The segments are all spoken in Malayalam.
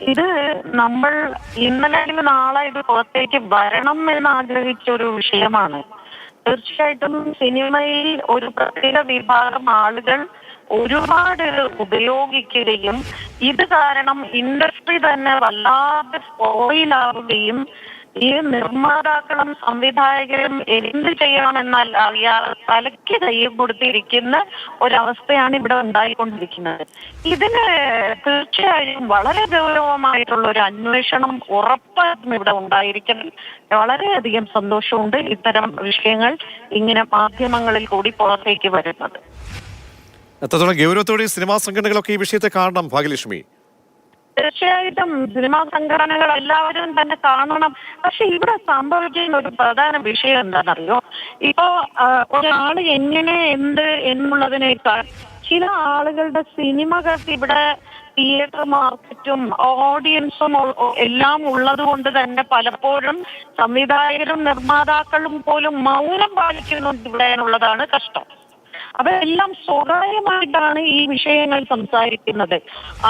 ഇത് നമ്മൾ ഇന്നലെ അല്ലെങ്കിൽ നാളെ ഇത് പുറത്തേക്ക് വരണം എന്ന് ആഗ്രഹിച്ച ഒരു വിഷയമാണ്. തീർച്ചയായിട്ടും സിനിമയിൽ ഒരു പ്രത്യേക വിഭാഗം ആളുകൾ ഒരുപാട് ഉപയോഗിക്കുകയും ഇത് കാരണം ഇൻഡസ്ട്രി തന്നെ വല്ലാതെ സ്പോയിലാവുകയും ഈ നിർമ്മാതാക്കളും സംവിധായകരും എന്ത് ചെയ്യണമെന്നാൽ അറിയാതെ തലയ്ക്ക് കയ്യും കൊടുത്തിരിക്കുന്ന ഒരവസ്ഥയാണ് ഇവിടെ ഉണ്ടായിക്കൊണ്ടിരിക്കുന്നത്. ഇതിന് തീർച്ചയായും വളരെ ഗൗരവമായിട്ടുള്ള ഒരു അന്വേഷണം ഉറപ്പായിട്ടും ഇവിടെ ഉണ്ടായിരിക്കണം. വളരെയധികം സന്തോഷമുണ്ട് ഇത്തരം വിഷയങ്ങൾ ഇങ്ങനെ മാധ്യമങ്ങളിൽ കൂടി പുറത്തേക്ക് വരുന്നത്. എത്രത്തോളം ഗൗരവത്തോടെ സിനിമാ സംഘടനകളൊക്കെ ഈ വിഷയത്തെ കാണണം ഭാഗ്യലക്ഷ്മി? തീർച്ചയായിട്ടും സിനിമാ സംഘടനകൾ എല്ലാവരും തന്നെ കാണണം. പക്ഷെ ഇവിടെ സംഭവിക്കുന്ന ഒരു പ്രധാന വിഷയം എന്താണെന്നറിയോ? ഇപ്പോ ഒരാൾ എങ്ങനെ എന്ത് എന്നുള്ളതിനേക്കാൾ ചില ആളുകളുടെ സിനിമകൾക്ക് ഇവിടെ തിയേറ്റർ മാർക്കറ്റും ഓഡിയൻസും എല്ലാം ഉള്ളത് കൊണ്ട് തന്നെ പലപ്പോഴും സംവിധായകരും നിർമ്മാതാക്കളും പോലും മൗനം പാലിക്കുന്നുണ്ട് ഇവിടെ എന്നുള്ളതാണ് കഷ്ടം. അവരെല്ലാം സ്വകാര്യമായിട്ടാണ് ഈ വിഷയങ്ങൾ സംസാരിക്കുന്നത്.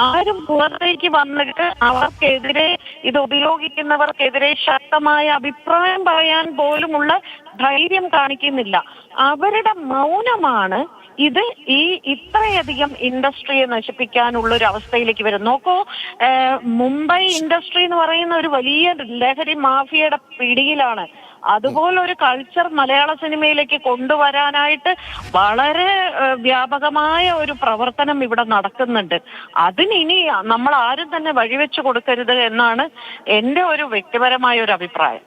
ആരും പുറത്തേക്ക് വന്നിട്ട് അവർക്കെതിരെ ഇത് ഉപയോഗിക്കുന്നവർക്കെതിരെ ശക്തമായ അഭിപ്രായം പറയാൻ പോലുമുള്ള ധൈര്യം കാണിക്കുന്നില്ല. അവരുടെ മൗനമാണ് ഇത് ഈ ഇത്രയധികം ഇൻഡസ്ട്രിയെ നശിപ്പിക്കാനുള്ള ഒരു അവസ്ഥയിലേക്ക് വരും നോക്കൂ മുംബൈ ഇൻഡസ്ട്രി എന്ന് പറയുന്ന ഒരു വലിയ ലഹരി മാഫിയയുടെ പിടിയിലാണ്. അതുപോലെ ഒരു കൾച്ചർ മലയാള സിനിമയിലേക്ക് കൊണ്ടുവരാനായിട്ട് വളരെ വ്യാപകമായ ഒരു പ്രവർത്തനം ഇവിടെ നടക്കുന്നുണ്ട്. അതിനിനി നമ്മൾ ആരും തന്നെ വഴിവെച്ച് കൊടുക്കരുത് എന്നാണ് എന്റെ ഒരു വ്യക്തിപരമായ ഒരു അഭിപ്രായം.